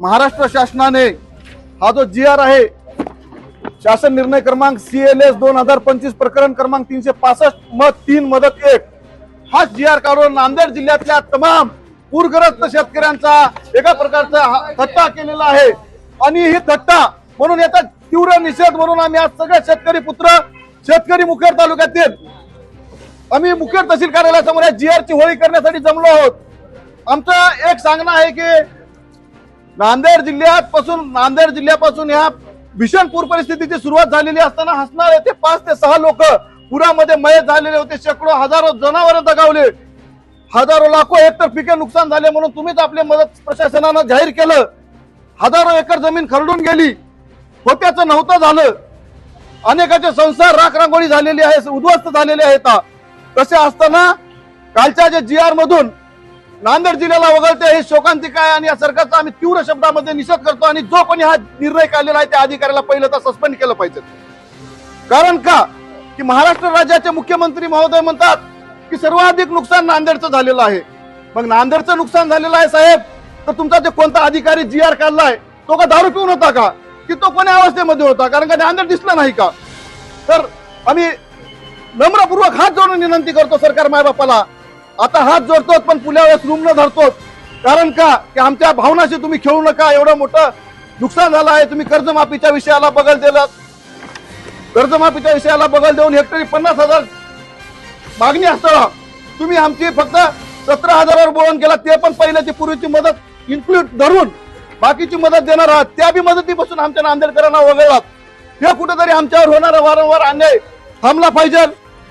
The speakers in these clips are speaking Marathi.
महाराष्ट्र शासनाने हा जो जी आर आहे शासन निर्णय क्रमांक सी एल एस दोन हजार पंचवीस प्रकरण क्रमांक तीनशे पासष्ट मत तीन मदत एक हा जी आर काढून नांदेड जिल्ह्यातल्या तमाम पूरग्रस्त शेतकऱ्यांचा एका प्रकारचा थट्टा केलेला आहे. आणि ही थट्टा म्हणून याचा तीव्र निषेध म्हणून आम्ही आज सगळे शेतकरी पुत्र शेतकरी मुखेड तालुक्यातील आम्ही मुखेड तहसील कार्यालयासमोर या जी ची होळी करण्यासाठी जमलो आहोत. आमचं एक सांगणं आहे की नांदेड जिल्ह्यात पासून नांदेड जिल्ह्यापासून ह्या भीषण पूर परिस्थितीची सुरुवात झालेली असताना हसणार येथे पाच ते सहा लोक पुरामध्ये मयत झालेले होते. शेकडो हजारो जनावर दगावले. हजारो लाखो हेक्टर पिके नुकसान झाले म्हणून तुम्हीच आपले मदत प्रशासनानं जाहीर केलं. हजारो एकर जमीन खरडून गेली. होत्याचं नव्हतं झालं. अनेकाचे संसार राख रांगोळी झालेली आहे उद्ध्वस्त झालेले आहेत. तसे असताना कालच्या जे जी आर मधून नांदेड जिल्ह्याला वगळते हे शोकांतिका आहे आणि या सरकारचा आम्ही तीव्र शब्दामध्ये निषेध करतो आणि जो कोणी हा निर्णय काढलेला आहे त्या अधिकाऱ्याला पहिलं तर सस्पेंड केलं पाहिजे. कारण का? की महाराष्ट्र राज्याचे मुख्यमंत्री महोदय म्हणतात की सर्वाधिक नुकसान नांदेडचं झालेलं आहे. मग नांदेडचं नुकसान झालेलं आहे साहेब तर तुमचा जे कोणता अधिकारी जी आर काढलाय तो का दारू पिऊन होता का? की तो कोण्या अवस्थेमध्ये होता? कारण का नांदेड दिसला नाही का? तर आम्ही नम्रपूर्वक हात जोडून विनंती करतो सरकार मायबापाला आता हात जोडतोत पण पुल्या वेळेस रूम न धरतो कारण का? की आमच्या भावनाशी तुम्ही खेळू नका एवढं मोठं नुकसान झालं आहे. तुम्ही कर्जमाफीच्या विषयाला बगल दिलात. कर्जमाफीच्या विषयाला बगल देऊन हेक्टरी पन्नास हजार मागणी असताना तुम्ही आमची फक्त सतरा हजारावर बोलून गेला ते पण पहिल्याची पूर्वीची मदत इन्क्लूड धरून बाकीची मदत देणार आहात. त्या बी मदतीपासून आमच्या नांदेडकरांना वगळलात. हे कुठेतरी आमच्यावर होणारा वारंवार अन्याय थांबला पाहिजे.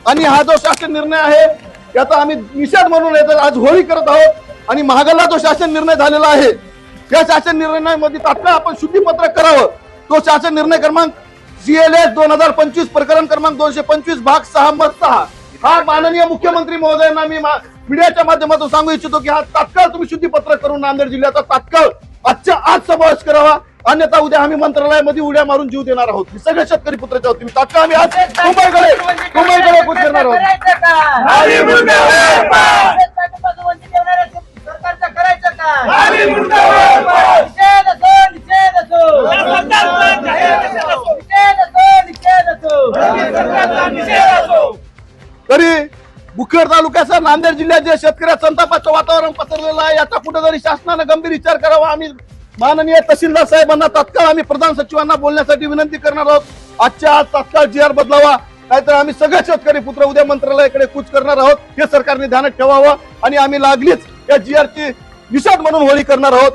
आणि हा जो शासन निर्णय आहे याचा आम्ही निषेध म्हणून याचा आज होळी करत आहोत. आणि महागाला जो शासन निर्णय झालेला आहे त्या शासन निर्णयामध्ये तात्काळ आपण शुद्धीपत्रक करावं. तो शासन निर्णय क्रमांक सीएलएस दोन हजार पंचवीस प्रकरण क्रमांक दोनशे पंचवीस भाग सहा मत सहा. हा माननीय मुख्यमंत्री महोदयांना मी मा- मीडियाच्या माध्यमातून सांगू इच्छितो की हा तात्काळ तुम्ही शुद्धीपत्रक करून नांदेड जिल्ह्याचा तात्काळ आजच्या आज समावेश करावा. अन्यथा उद्या आम्ही मंत्रालयामध्ये उड्या मारून जीव देणार आहोत. मी सगळे शेतकरी पुत्राचे आहोत तुम्ही तात्काळ आम्ही आज मुंबईकडे मुंबईकडे करणार आहोत. तरी मुखेड तालुक्यासह नांदेड जिल्ह्यात जे शेतकऱ्या संतापाचं वातावरण पसरलेलं आहे याचा कुठेतरी शासनानं गंभीर विचार करावा. आम्ही माननीय तहसीलदार साहेबांना तात्काळ आम्ही प्रधान सचिवांना बोलण्यासाठी विनंती करणार आहोत. आजच्या आज तात्काळ जी आर बदलावा. नाहीतर आम्ही सगळे शेतकरी पुत्र उद्या मंत्रालयाकडे कूच करणार आहोत. हे सरकारने ध्यानात ठेवावं आणि आम्ही लागलीच या जी ची निषाद म्हणून होळी करणार आहोत.